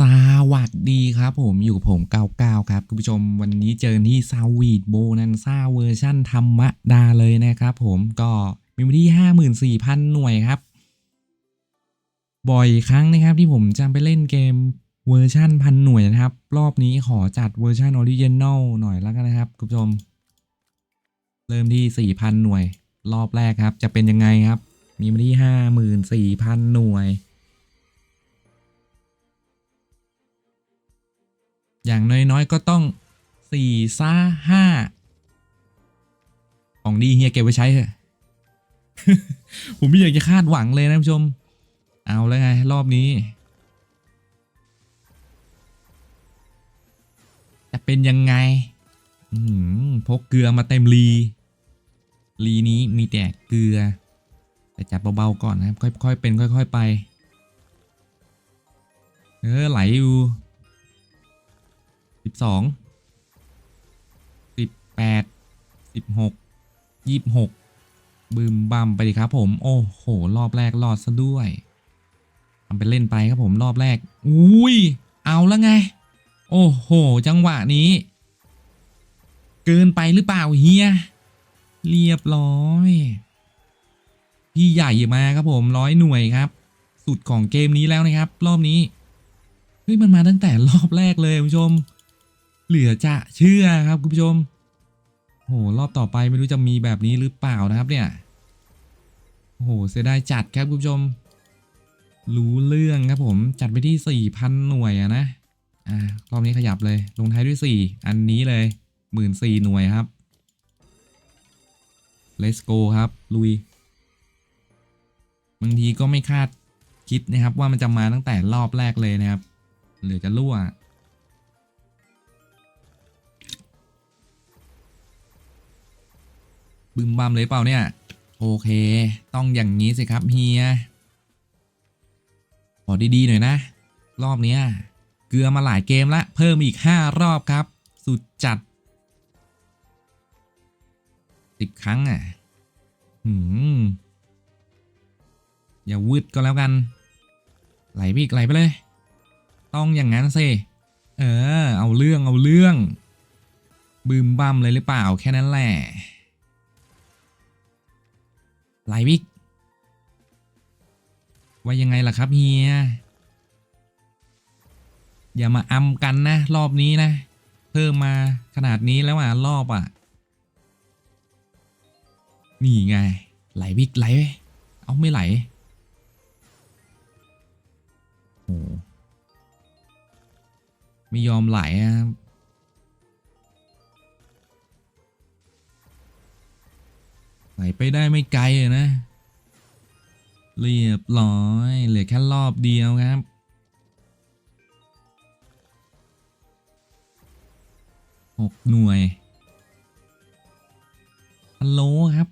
สวัสดีครับผมอยู่กับผม99ครับคุณผู้ชมวันนี้เจอที่ซาวีดโบนันซ่าเวอร์ชั่นธรรมดาเลยนะครับผมก็มีวันที่ 54,000 หน่วยครับ บ่อยครั้งนะครับที่ผมจะไปเล่นเกมเวอร์ชั่นพันหน่วยนะครับ รอบนี้ขอจัดเวอร์ชันออริจินอลหน่อยแล้วกันนะครับคุณผู้ชม เริ่มที่ 4,000 หน่วย รอบแรกครับ จะเป็นยังไงครับ มีมาที่ 54,000 หน่วย อย่างน้อยๆก็ต้องสี่ซ่าห้าของดีเฮียเก็บไว้ใช้เถอะผมไม่อยากจะคาดหวังเลยนะผู้ชม เอาแล้วไง รอบนี้ จะเป็นยังไงพกเกลือมาเต็มรี รีนี้มีแต่เกลือ แต่จัดเบาๆก่อนนะครับ ค่อยๆเป็น ค่อย ๆ ไป เออไหลอยู่ สิบสองสิบแปดสิบหกยี่สิบหกบึมบัมไปดิครับ ผม โอ้โห รอบแรกรอดซะด้วยทำไปเล่นไปครับผมรอบแรก อุ้ย เอาแล้วไง โอ้โห จังหวะนี้ เกินไปหรือเปล่าเฮีย เรียบร้อย พี่ใหญ่มาครับผมร้อยหน่วยครับ สุดของเกมนี้แล้วนะครับ รอบนี้ เฮ้ย มันมาตั้งแต่รอบแรกเลยคุณผู้ชม เหลือจะเชื่อครับคุณผู้ชมโหรอบต่อไปไม่รู้จะมีแบบนี้หรือเปล่านะครับเนี่ยโหเสียดายจัดครับคุณผู้ชม รู้เรื่องครับผมจัดไปที่สี่พันหน่วยอะนะอ่ารอบนี้ขยับเลย ลงท้ายด้วยสี่อันนี้เลยหมื่นสี่หน่วยครับ let's go ครับ ลุย บางทีก็ไม่คาดคิดนะครับว่ามันจะมาตั้งแต่รอบแรกเลยนะครับหรือจะรั่ว บึมบัมเลยเปล่าเนี่ย โอเค ต้องอย่างนี้สิครับเฮียขอดีๆหน่อยนะ รอบเนี้ยเกลือมาหลายเกมละ เพิ่มอีก 5 รอบครับ สุดจัดสิบครั้งอะหืมอย่าวืดก็แล้วกัน ไหลไปอีกไหลไปเลย ต้องอย่างนั้นสิ เออ เอาเรื่องเอาเรื่องบึมบัมเลยหรือเปล่าแค่นั้นแหละ หลวิกว่ายังไงล่ะครับเฮีย อย่ามาอำกันนะ รอบนี้นะ เพิ่มมาขนาดนี้แล้วอะ รอบอะ นี่ไง ไหลวิกไหลไปเอาไม่ไหลโอ้ไม่ยอมไหลอะ ไปได้ไม่ไกลอะนะ เรียบร้อยเหลือแค่รอบเดียวครับหกหน่วยฮัลโหลครับ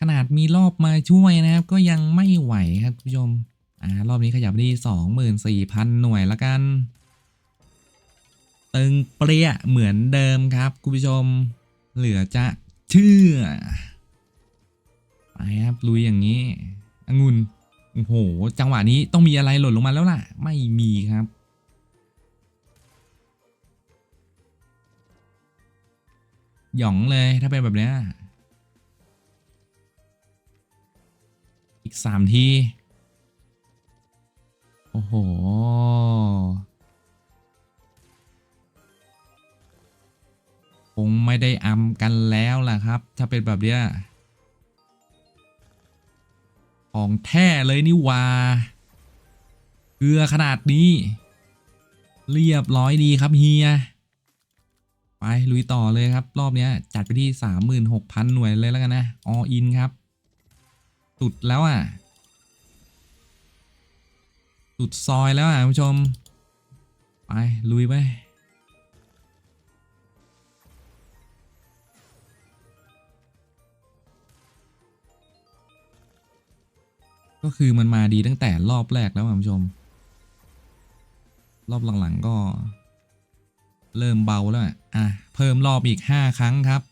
ขนาดมีรอบมาช่วยนะครับ ก็ยังไม่ไหวครับคุณผู้ชมอ่ารอบนี้ขยับไปที่สองหมื่นสี่พันหน่วยละกัน ตึงเปรี้ยเหมือนเดิมครับคุณผู้ชม เหลือจะเชื่อ ไปครับลุยอย่างนี้องุ่นโอ้โห จังหวะนี้ต้องมีอะไรหล่นลงมาแล้วล่ะ ไม่มีครับ หยองเลยถ้าเป็นแบบเนี้ยอีกสามที โอ้โห คงไม่ได้อำกันแล้วล่ะครับ ถ้าเป็นแบบเนี้ย ของแท้เลยนี่ว่าเกลือขนาดนี้ เรียบร้อยดีครับเฮีย ไปลุยต่อเลยครับ รอบนี้จัดไปที่ 36,000 หน่วยเลยแล้วกันนะออินครับ สุดแล้วอะ สุดซอยแล้วอะคุณผู้ชม ไปลุยไป ก็คือมันมาดีตั้งแต่รอบแรกแล้วคุณผู้ชม รอบหลังๆก็ เริ่มเบาแล้วอะเพิ่มรอบอีกห้าครั้งครับ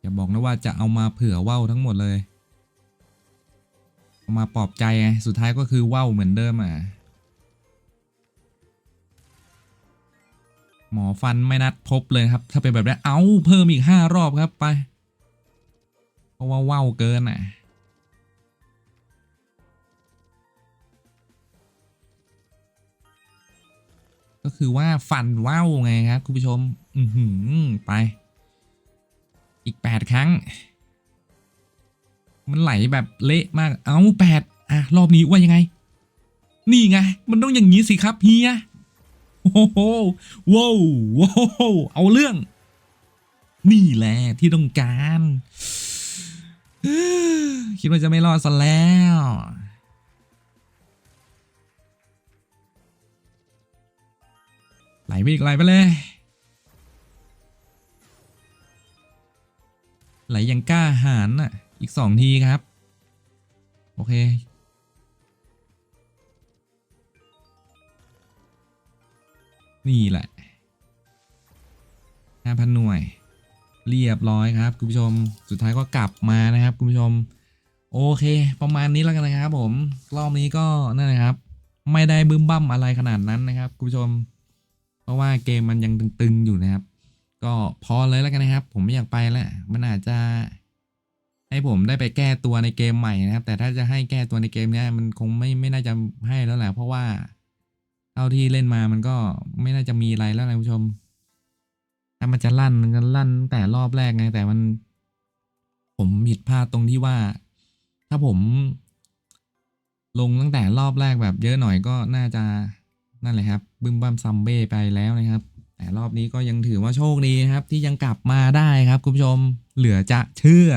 อย่าบอกนะว่าจะเอามาเผื่อว่าวทั้งหมดเลยเอามาปลอบใจสุดท้ายก็คือว่าวเหมือนเดิมอะหมอฟันไม่นัดพบเลยครับ ถ้าเป็นแบบนี้เอาเพิ่มอีกห้ารอบครับไป เพราะว่าว่าเกินอะ ก็คือว่าฟันว่าวไงครับคุณผู้ชม อือหือไป อีกแปดครั้ง มันไหลแบบเละมาก เอาแปดอะ รอบนี้ว่ายังไง นี่ไง มันต้องอย่างนี้สิครับเฮียโอ้โหว้าวว้าวเอาเรื่อง นี่แหละที่ต้องการ คิดว่าจะไม่รอดซะแล้ว ไหลไปอีกไหลไปเลย ไหลย่างกล้าหาญน่ะ อีกสองทีครับ โอเค นี่แหละห้าพันหน่วย เรียบร้อยครับ คุณผู้ชม สุดท้ายก็กลับมานะครับ คุณผู้ชม โอเค ประมาณนี้แล้วกันนะครับผม รอบนี้ก็นั่นนะครับ ไม่ได้บึ้มบั้มอะไรขนาดนั้นนะครับ คุณผู้ชม เพราะว่าเกมมันยังตึงๆอยู่นะครับ ก็พอเลยแล้วกันนะครับ ผมไม่อยากไปแล้วมันอาจจะ ให้ผมได้ไปแก้ตัวในเกมใหม่นะครับ แต่ถ้าจะให้แก้ตัวในเกมเนี้ยมันคงไม่ไม่น่าจะให้แล้วแหละเพราะว่าเท่าที่เล่นมามันก็ไม่น่าจะมีอะไรแล้วนะคุณผู้ชมถ้ามันจะลั่นมันจะลั่นแต่รอบแรกไงแต่มัน ผมผิดพลาดตรงที่ว่า ถ้าผม ลงตั้งแต่รอบแรกแบบเยอะหน่อยก็น่าจะ นั่นแหละครับบึ้มบั้มซัมเบ้ไปแล้วนะครับ แต่รอบนี้ก็ยังถือว่าโชคดีครับ ที่ยังกลับมาได้ครับคุณผู้ชมเหลือจะเชื่อ